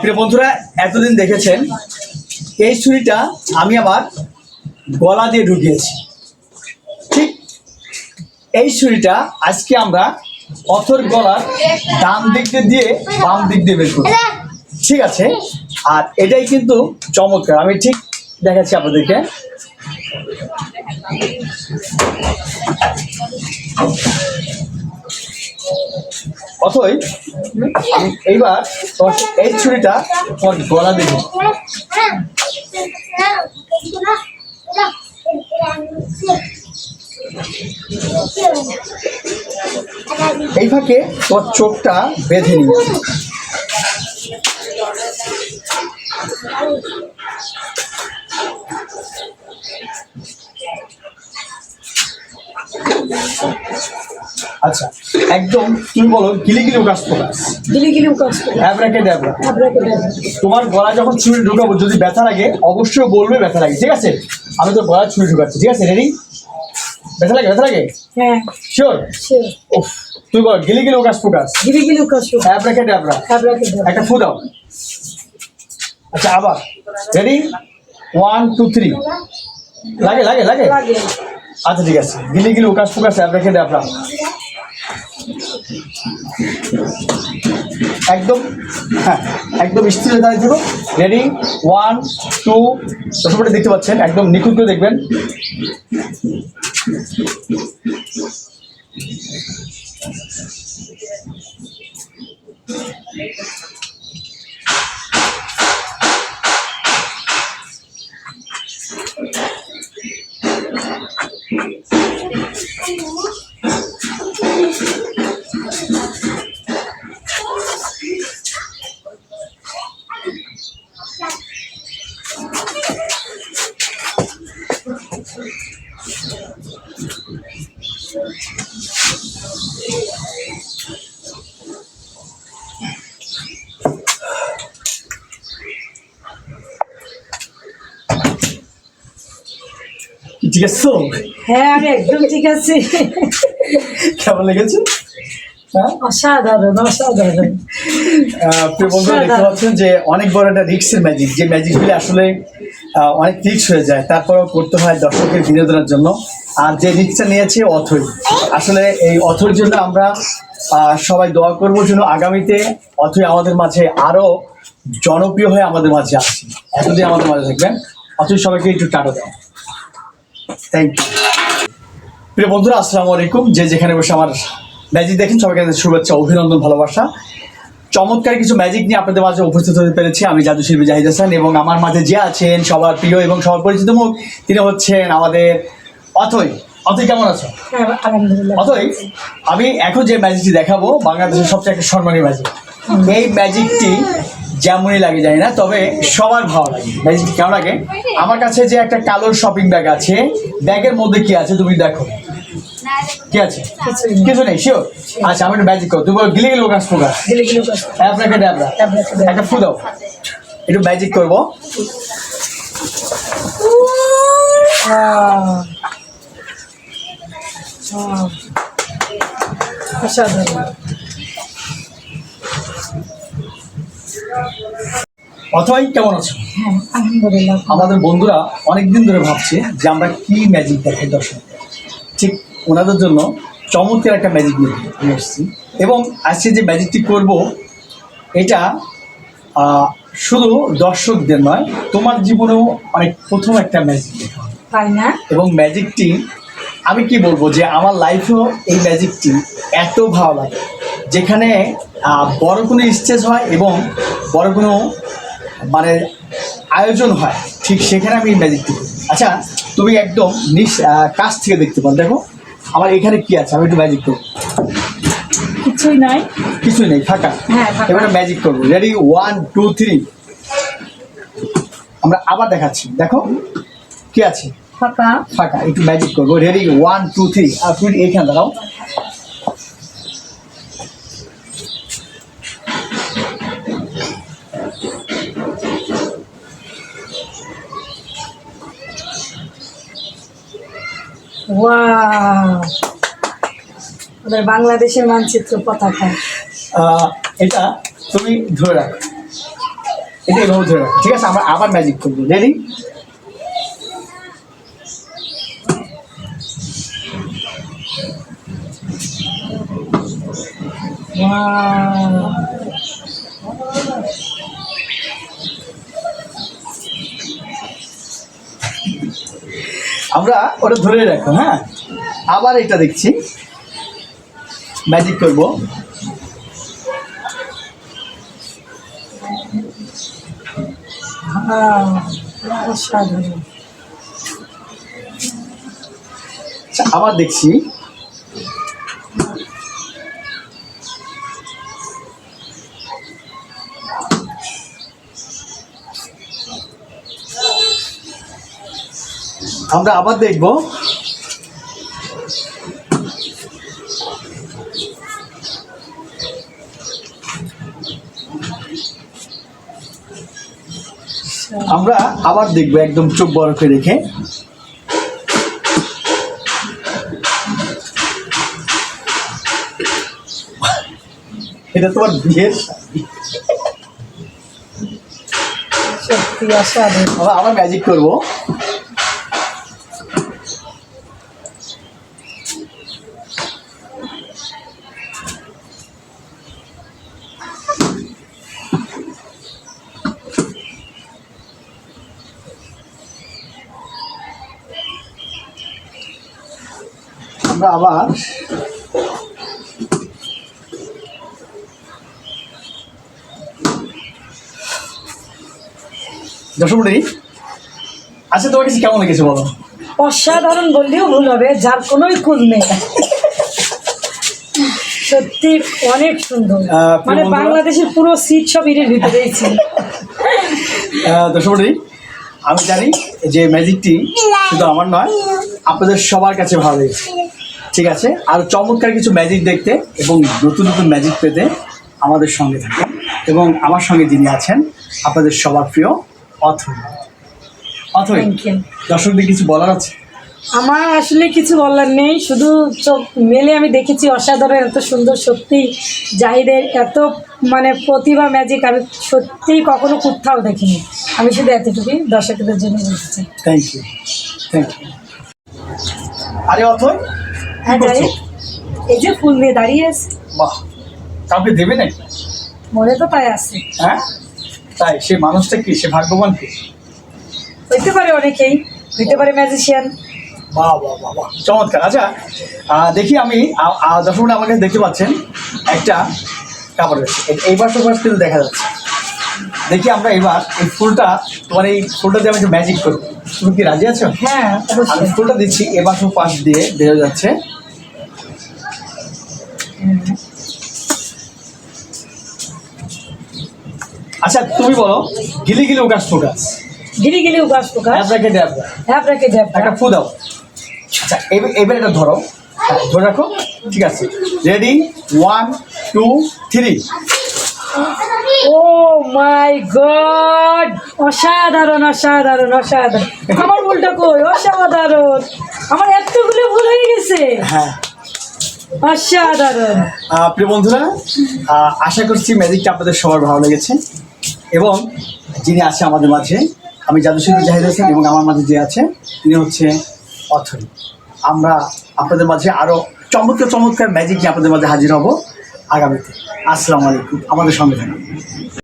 প্রিয় বন্ধুরা, এতদিন দেখেছেন, এই ছুরিটা আমি আমার গলা দিয়ে ঢুকিয়েছি। ঠিক এই ছুরিটা আজকে আমরা অথর গলার ডান দিক দিয়ে দিয়ে বাম দিক দিয়ে বের করব। ঠিক আছে? আর এটাই কিন্তু চমৎকার। আমি ঠিক দেখাচ্ছি আপনাদেরকে। অথই আমি এইবার তোমার এই ছুরিটা তোমার গলা দিকে এই ফাঁকে তোমার চোখটা বেঁধে নিবে আচ্ছা একদম তুমি বলো গিলি গিলি কাজ ফোকাস গিলি গিলি কাজ অ্যাবরাকে ড্যাবরা। তোমার গলা যখন ছুরি ঢুকাবো যদি ব্যথা লাগে অবশ্যই বলবে ব্যথা লাগে ঠিক আছে? আমি তো গলা ছুরি ঢুকাচ্ছি ঠিক আছে রেডি ব্যথা লাগে ব্যথা লাগে? হ্যাঁ। শিওর সে তুই বল গিলি গিলি কাজ ফোকাস গিলি গিলি কাজ করে অ্যাবরাকে ড্যাবরা আবরাকাডাবরা। একটা ফু দাও। আচ্ছা আবার। রেডি ওয়ান টু থ্রি লাগে লাগে লাগে? আচ্ছা ঠিক আছে। গিলি গিলি উকাস ফুকাস অ্যাবরাকে ড্যাবরা একদম হ্যাঁ একদম স্থির দাঁড়িয়ে থাকো রেডি ওয়ান টু দশমিনটা দেখতে পাচ্ছেন, একদম নিখুঁত করে দেখবেন। ঠিক আছে হ্যাঁ আমি একদম ঠিক আছে। কেমন লেগেছে? হ্যাঁ? অসাধারণ অসাধারণ। প্রিয় বন্ধুরা দেখতে পাচ্ছেন যে অনেক বড় একটা রিক্সের ম্যাজিক যে ম্যাজিকগুলি আসলে অনেক রিক্স হয়ে যায়। তারপরেও করতে হয় দর্শকের বিনোদনের জন্য। আর যে রিক্সটা নিয়েছে অথই আসলে এই অথর জন্য আমরা সবাই দোয়া করব যেন আগামীতে অথই আমাদের মাঝে আরও জনপ্রিয় হয়ে আমাদের মাঝে আসছে এতদিন আমাদের মাঝে থাকবেন। অথই সবাইকে একটু টাটা দেয় থ্যাংক ইউ প্রিয় বন্ধুরা আসসালামু আলাইকুম। যে যেখানে বসে আমার ম্যাজিক দেখেন সবাইকে শুভেচ্ছা অভিনন্দন ভালোবাসা। চমৎকার কিছু ম্যাজিক নিয়ে আপনাদের মাঝে উপস্থিত হতে পেরেছি আমি জাদু শিল্পী জাহিদ হাসান এবং আমার মাঝে যে আছেন সবার প্রিয় এবং সবার পরিচিত মুখ তিনি হচ্ছেন আমাদের অথই। অথই কেমন আছো? হ্যাঁ অথই আমি এখন যে ম্যাজিকটি দেখাবো বাংলাদেশের সবচেয়ে একটা সম্মানী ম্যাজিক এই ম্যাজিকটি যেমনই লাগে জানি না তবে সবার ভালো লাগে। কেমন লাগে? আমার কাছে যে একটা কালোর শপিং ব্যাগ আছে ব্যাগের মধ্যে কি আছে তুমি দেখো। কি আছে। কিছু নেই শিওর আচ্ছা আমি একটা ম্যাজিক করো। তুমি গিলে গিলে কাজ ফোকাস অ্যাপ্রাকে ড্যাবরা একটা ফু দাও। একটু ম্যাজিক করব। অসাধারণ অথবাই কেমন আছো? হ্যাঁ আলহামদুলিল্লাহ আমাদের বন্ধুরা অনেক দিন ধরে ভাবছে যে আমরা কি ম্যাজিক দেখাই দর্শক ঠিক ওনাদের জন্য চমৎকার একটা ম্যাজিক নিয়ে নিয়ে এসেছি। এবং আজকে যে ম্যাজিকটি করব এটা শুধু দর্শকদের নয় তোমার জীবনেও অনেক প্রথম একটা ম্যাজিক দেখা তাই না? এবং ম্যাজিকটি আমি কি বলব যে আমার লাইফেও এই ম্যাজিকটি এত ভালো লাগে। যেখানে বড় কোনো স্টেজ হয় এবং বড় কোনো মানে আয়োজন হয় ঠিক সেখানে আমি ম্যাজিকটি করি আচ্ছা তুমি একদম আহ, কাছ থেকে দেখতে পাও। দেখো আমার এখানে কি আছে? আমি একটু ম্যাজিক করব। কিছুই নাই। কিছুই নেই ফাঁকা। হ্যাঁ। এবারে ম্যাজিক করব। রেডি ওয়ান টু থ্রি আমরা আবার দেখাচ্ছি। দেখো কি আছে? ফাঁকা। ফাঁকা একটু ম্যাজিক করব। রেডি ওয়ান টু থ্রি আর তুমি এইখানে দাঁড়াও। আমাদের বাংলাদেশের মানচিত্র পতাকা। এটা তুমি ধরে রাখো। এটা এভাবে ধরে রাখো। ঠিক আছে আমরা আবার ম্যাজিক করব। Ready Wow. আমরা ওটা ধরে রাখো হ্যাঁ? আবার এটা দেখছি। ম্যাজিক করব. আচ্ছা, আবার দেখছি। আমরা আবার দেখব। আমরা আবার দেখব একদম চোখ বড় করে রেখে। এটা তোমার বিয়ের। সত্যি আমরা আবার ম্যাজিক করব। আমরা আবার। দর্শক মন্ডলী, আচ্ছা তোমার কাছে কেমন লেগেছে বলো? অসাধারণ বললেও ভুল হবে যার কোনোই খুঁজ নেই। সত্যি অনেক সুন্দর। মানে বাংলাদেশের পুরো সিট সব এর ভিতরেই ছিল। দর্শক মন্ডলী, আমি জানি যে ম্যাজিকটি শুধু আমার নয় আপনাদের সবার কাছে ভালো লেগেছে। ঠিক আছে? আর চমৎকার কিছু ম্যাজিক দেখতে এবং নতুন নতুন ম্যাজিক পেতে আমাদের সঙ্গে থাকুন। এবং আমার সঙ্গে যিনি আছেন আপনাদের সবার প্রিয় অথৈ অথৈ দর্শকদের কিছু বলার আছে? আমার আসলে কিছু বলার নেই শুধু চোখ মেলে আমি দেখেছি অসাধারণ এত সুন্দর সত্যি জাহিদের এত মানে প্রতিভা ম্যাজিক আমি সত্যিই কখনো কোথাও দেখিনি। আমি শুধু এতটুকুই দর্শকদের জন্য বলতে চাই। থ্যাংক ইউ থ্যাংক ইউ আরে অথৈ হ্যাঁ করছ? এই যে ফুল নিয়ে দাঁড়িয়ে আছে। বাহ কাউকে দেবে নাকি? মনে তো তাই আছে। হ্যাঁ? তাই সে মানুষটা কি? সে ভাগ্যবান কি? হইতে পারে অনেকেই হইতে পারে ম্যাজিশিয়ান বাহ বাহ বাহ বাহ চমৎকার। আচ্ছা দেখি আমি আ- আ- দর্শক বন্ধু আমার কাছে দেখতে পাচ্ছেন একটা কাপড় রয়েছে। এ- এইবার তো কিন্তু দেখা যাচ্ছে। দেখি আমরা এবার এই ফুলটা তোমার এই ফুলটা দিয়ে আমি একটু ম্যাজিক করব। তুমি কি রাজি আছো? হ্যাঁ আমি ফুলটা দিচ্ছি এবার তো পাশ দিয়ে বেরো যাচ্ছে। আচ্ছা তুমি বলো গিলি গিলি উকাশ ফুকাস গিরি গিলি উকাশ প্রকাশ আপনাকে দেবো রেখে দেব একটা ফু দাও। আচ্ছা এবার এবার এটা ধরো। ধরে রাখো। ঠিক আছে। Ready one two three oh my god অসাধারণ অসাধারণ অসাধারণ। আমার ভুলটা কই? অসাধারণ। আমার এতগুলো ভুল হয়ে গেছে। হ্যাঁ। অসাধারণ। প্রিয় বন্ধুরা আশা করছি ম্যাজিকটা আপনাদের সবার ভালো লেগেছে। এবং যিনি আছে আমাদের মাঝে আমি জাদুশিল্পী জাহিদ হোসেন এবং আমার মাঝে যে আছে তিনি হচ্ছে অথরি। আমরা আপনাদের মাঝে আরও চমৎকার চমৎকার ম্যাজিক নিয়ে আপনাদের মাঝে হাজির হব। আগামীতে। আসসালামু আলাইকুম। আমাদের সঙ্গে থাকুন।